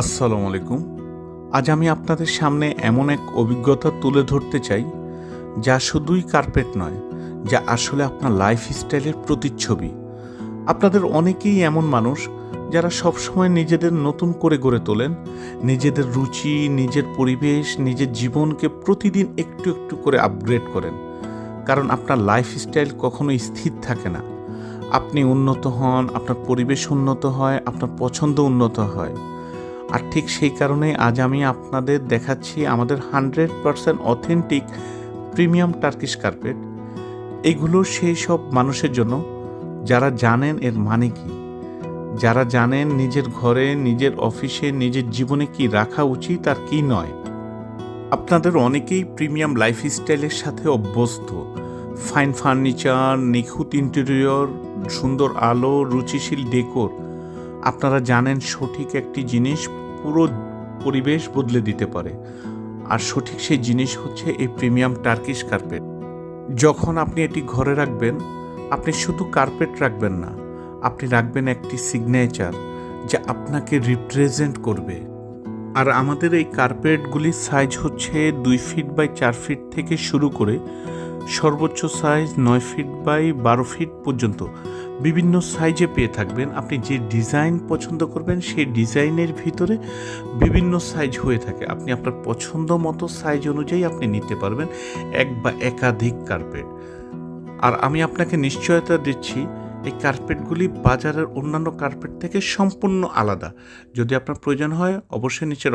আসসালামু আলাইকুম। আজ আমি আপনাদের সামনে এমন এক অভিজ্ঞতা তুলে ধরতে চাই, যা শুধুই কার্পেট নয়, যা আসলে আপনার লাইফ স্টাইলের প্রতিচ্ছবি। আপনাদের অনেকেই এমন মানুষ যারা সবসময় নিজেদের নতুন করে গড়ে তোলেন, নিজেদের রুচি, নিজের পরিবেশ, নিজের জীবনকে প্রতিদিন একটু একটু করে আপগ্রেড করেন। কারণ আপনার লাইফ স্টাইল কখনো স্থির থাকে না। আপনি উন্নত হন, আপনার পরিবেশ উন্নত হয়, আপনার পছন্দ উন্নত হয়। আর ঠিক সেই কারণে আজ আমি আপনাদের দেখাচ্ছি আমাদের hundred percent authentic premium Turkish carpet. এগুলো সেই সব মানুষের জন্য, যারা জানেন এর মানে কি, যারা জানেন নিজের ঘরে, নিজের অফিসে, নিজের জীবনে কি রাখা উচিত আর কি নয়। আপনাদের অনেকেই প্রিমিয়াম লাইফস্টাইলের সাথে অভ্যস্ত। ফাইন ফার্নিচার, নিখুঁত ইন্টেরিয়র, সুন্দর আলো, রুচিশীল ডেকোর আপনারা জানেন সঠিক একটি জিনিস পুরো পরিবেশ বদলে দিতে পারে। আর সঠিক সেই জিনিস হচ্ছে এই প্রিমিয়াম টার্কিশ কার্পেট। যখন আপনি এটি ঘরে রাখবেন, আপনি শুধু কার্পেট রাখবেন না, আপনি রাখবেন একটি সিগনেচার যা আপনাকে রিপ্রেজেন্ট করবে। আর আমাদের এই কার্পেটগুলির সাইজ হচ্ছে দুই ফিট বাই চার ফিট থেকে শুরু করে সর্বোচ্চ সাইজ নয় ফিট বাই বারো ফিট পর্যন্ত। বিভিন্ন সাইজে পেয়ে থাকবেন। আপনি যে ডিজাইন পছন্দ করবেন, সেই ডিজাইনের ভিতরে বিভিন্ন সাইজ হয়ে থাকে। আপনি আপনার পছন্দ মতো সাইজ অনুযায়ী আপনি নিতে পারবেন এক বা একাধিক কার্পেট আর আমি আপনাকে নিশ্চয়তা দিচ্ছি, এই কার্পেটগুলি বাজারের অন্যান্য কার্পেট থেকে সম্পূর্ণ আলাদা। যদি আপনার প্রয়োজন হয়, অবশ্যই নিচে